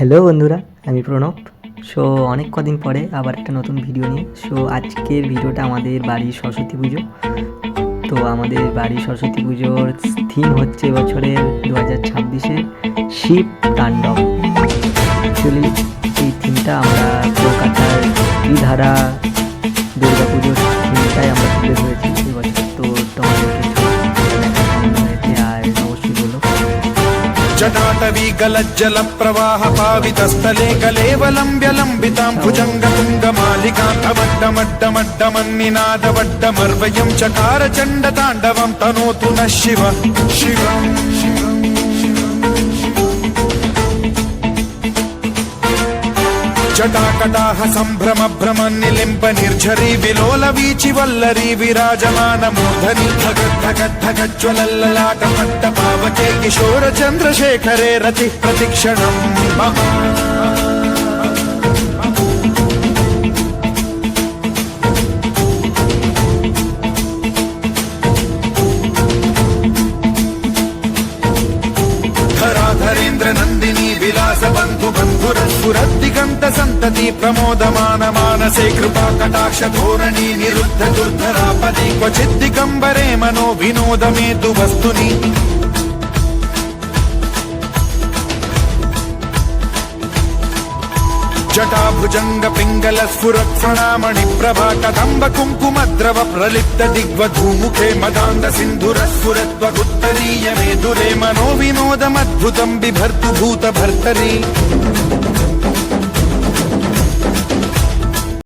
Hello বন্ধুরা, আমি Pranab. So অনেক কদিন পরে আবার একটা নতুন ভিডিও নিয়ে। সো আজকের ভিডিওটা আমাদের বাড়ির সরস্বতী পুজো। তো আমাদের বাড়ির সরস্বতী পুজোর থিম হচ্ছে বছরের দু হাজার ছাব্বিশে শিব তাণ্ডব। অ্যাকচুয়ালি এই থিমটা আমরা কলকাতার ধারা দুর্গা जटाटवी गलज्जल प्रवाह पावितस्थले कलेवलम्ब्य लम्बितां भुजङ्गतुङ्गमालिकां अवड्डमड्डमड्डमन्निनादवड्डमर्वयं चकार चण्डताण्डवं तनोतु नः शिव शिवम् జటాకటాహ సంభ్రమ భ్రమ నిలింప నిర్ఝరి విలోల వీచి వల్లరి విరాజమాన మూర్ధని భగద్ధగద్ధగజ్వలల్లలాట పట్ట పావకే కిశోర చంద్రశేఖరే రతి ప్రతిక్షణం. ధరాధరేంద్ర నందిని విలాస బంధు వర్తతి ప్రమోదమాన మానసే కృపా కటాక్ష ధోరణి నిరుద్ధ దుర్ధరాపదే క్వచిద్ది కంబరే మనో వినోదమే తు వస్తుని జటాభుజంగ పింగళ స్ఫురక్షణామణి ప్రభా కదంబ కుంకుమద్రవ ప్రలిప్త దిగ్వ ధూముఖే మదాంగ సింధుర స్ఫురత్వ గుత్తరీయమే దురే మనో వినోదమద్భుతం బిభర్తు భూత భర్తరీ.